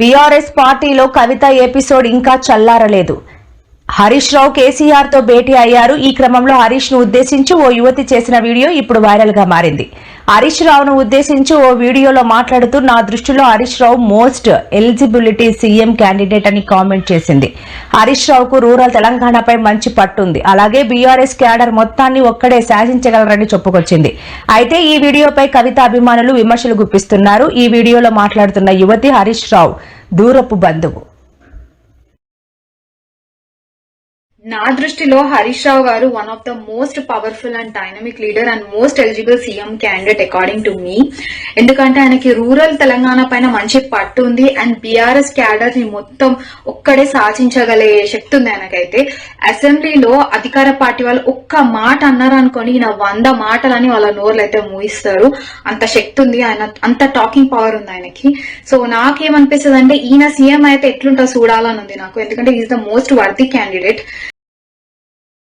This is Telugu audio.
బీఆర్ఎస్ పార్టీలో కవిత ఎపిసోడ్ ఇంకా చల్లారలేదు. హరీష్ రావు కేసీఆర్తో భేటీ అయ్యారు. ఈ క్రమంలో హరీష్ను ఉద్దేశించి ఓ యువతి చేసిన వీడియో ఇప్పుడు వైరల్గా మారింది. హరీష్ రావును ఉద్దేశించి ఓ వీడియోలో మాట్లాడుతూ నా దృష్టిలో Harish Rao most eligibility CM candidate అని కామెంట్ చేసింది. హరీష్ రావుకు రూరల్ తెలంగాణపై మంచి పట్టుంది అలాగే బీఆర్ఎస్ క్యాడర్ మొత్తాన్ని ఒక్కడే శాసించగలరని చెప్పుకొచ్చింది. అయితే ఈ వీడియోపై కవిత అభిమానులు విమర్శలు గుప్పిస్తున్నారు. ఈ వీడియోలో మాట్లాడుతున్న యువతి హరీష్ రావు దూరపు బంధువు. నా దృష్టిలో Harish Rao garu one of the most powerful and dynamic leader and most eligible CM candidate according to me ఎందుకంటే ఆయనకి రూరల్ తెలంగాణ పైన మంచి పట్టు ఉంది అండ్ బీఆర్ఎస్ క్యాడర్ని మొత్తం ఒక్కడే సాధించగలే శక్తి ఉంది ఆయనకైతే. అసెంబ్లీలో అధికార పార్టీ వాళ్ళు ఒక్క మాట అన్నారు అనుకోని ఈయన వంద మాటలని వాళ్ళ నోర్లు అయితే మూయిస్తారు. అంత శక్తి ఉంది ఆయన అంత టాకింగ్ పవర్ ఉంది ఆయనకి. సో నాకేమనిపిస్తుంది అంటే ఈయన సీఎం అయితే ఎట్లుంటో చూడాలని ఉంది నాకు. ఎందుకంటే is the most worthy candidate